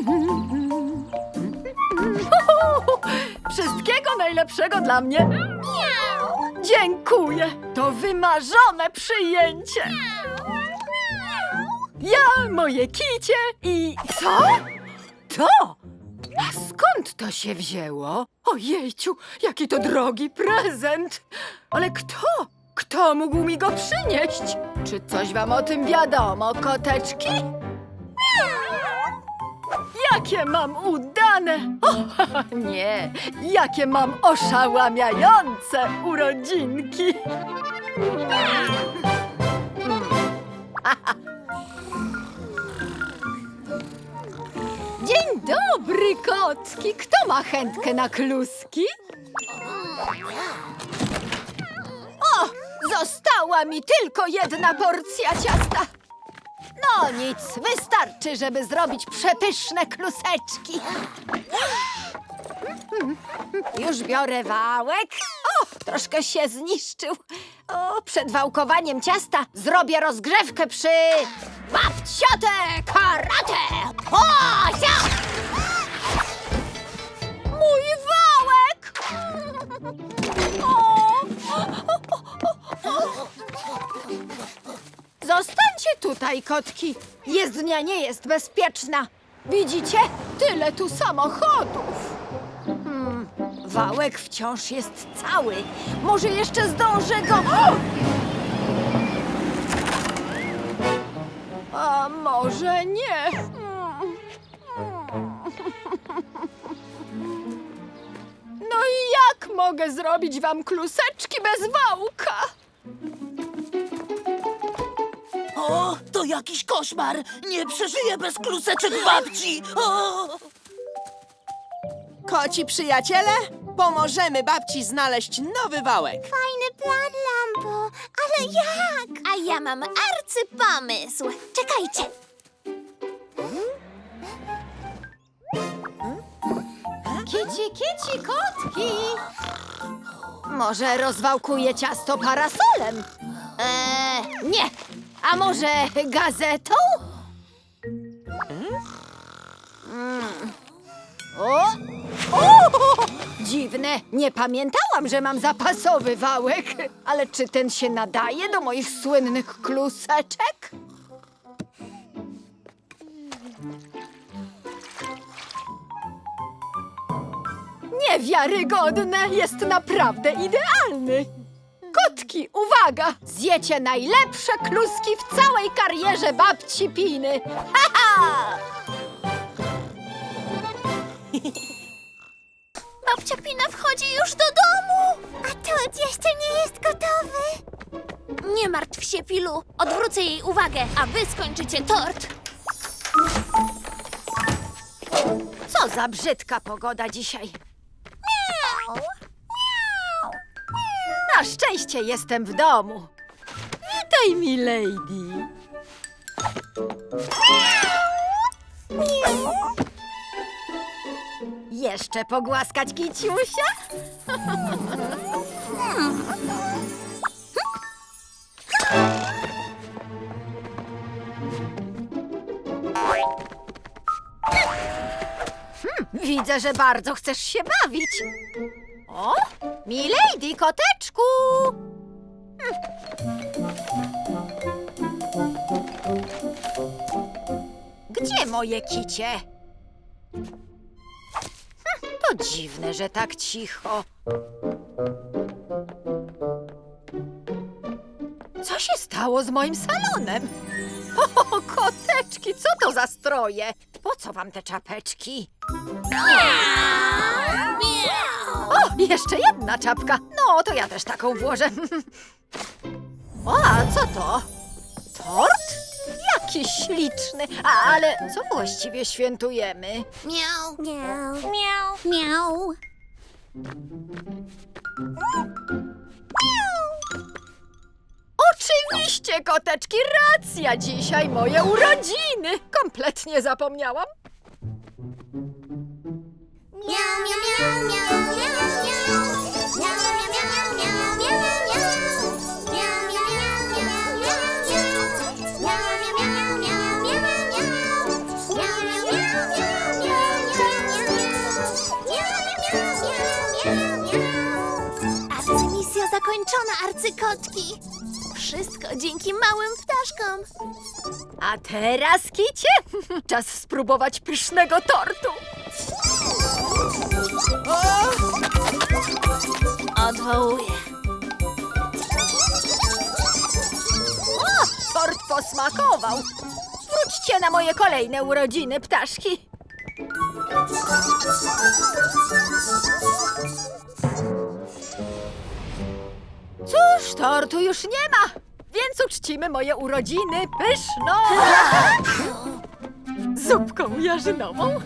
Wszystkiego najlepszego dla mnie. Dziękuję. To wymarzone przyjęcie. Ja, moje kicie i... Co? To? A skąd to się wzięło? Ojejciu, jaki to drogi prezent! Ale kto? Kto mógł mi go przynieść? Czy coś wam o tym wiadomo, koteczki? Jakie mam udane! Nie, jakie mam oszałamiające urodzinki! Dzień dobry, kotki! Kto ma chętkę na kluski? O, została mi tylko jedna porcja ciasta. No nic, wystarczy, żeby zrobić przepyszne kluseczki. Już biorę wałek. O, troszkę się zniszczył. O, przed wałkowaniem ciasta zrobię rozgrzewkę przy babciate karate. O, ja! Tutaj, kotki. Jezdnia nie jest bezpieczna. Widzicie? Tyle tu samochodów. Hmm, wałek wciąż jest cały. Może jeszcze zdążę go... A może nie? Hmm. No i jak mogę zrobić wam kluseczki bez wałka? O, to jakiś koszmar! Nie przeżyję bez kluseczek babci! O! Koci przyjaciele, pomożemy babci znaleźć nowy wałek. Fajny plan, Lambo, ale jak? A ja mam arcypomysł. Czekajcie. Kici, kici, kotki! Może rozwałkuję ciasto parasolem? Eee, nie! A może gazetą? O! O! Dziwne, nie pamiętałam, że mam zapasowy wałek. Ale czy ten się nadaje do moich słynnych kluseczek? Niewiarygodne! Jest naprawdę idealny! Kotki, uwaga! Zjecie najlepsze kluski w całej karierze babci Piny! Ha, ha! Babcia Pina wchodzi już do domu. A tort jeszcze nie jest gotowy. Nie martw się, Pilu. Odwrócę jej uwagę, a wy skończycie tort. Co za brzydka pogoda dzisiaj! Miau. Na szczęście jestem w domu! Witaj, milady! Jeszcze pogłaskać kiciusia? Hmm, Widzę, że bardzo chcesz się bawić. O, milady, koteczku! Gdzie moje kicie? Hm, To dziwne, że tak cicho. Co się stało z moim salonem? O, koteczki, co to za stroje? Po co wam te czapeczki? Jeszcze jedna czapka. No, to ja też taką włożę. O, a co to? Tort? Jaki śliczny. A, ale co właściwie świętujemy? Miau. Miau. Miau. Miau. Oczywiście, koteczki, racja. Dzisiaj moje urodziny. Kompletnie zapomniałam. Miau, miau, miau, miau, miau, miau. Zmęczona, arcykotki. Wszystko dzięki małym ptaszkom. A teraz, Kicie, czas spróbować pysznego tortu. Odwołuję. O, tort posmakował. Wróćcie na moje kolejne urodziny, ptaszki. Cóż, tortu już nie ma, więc uczcimy moje urodziny pyszno! Zupką jarzynową.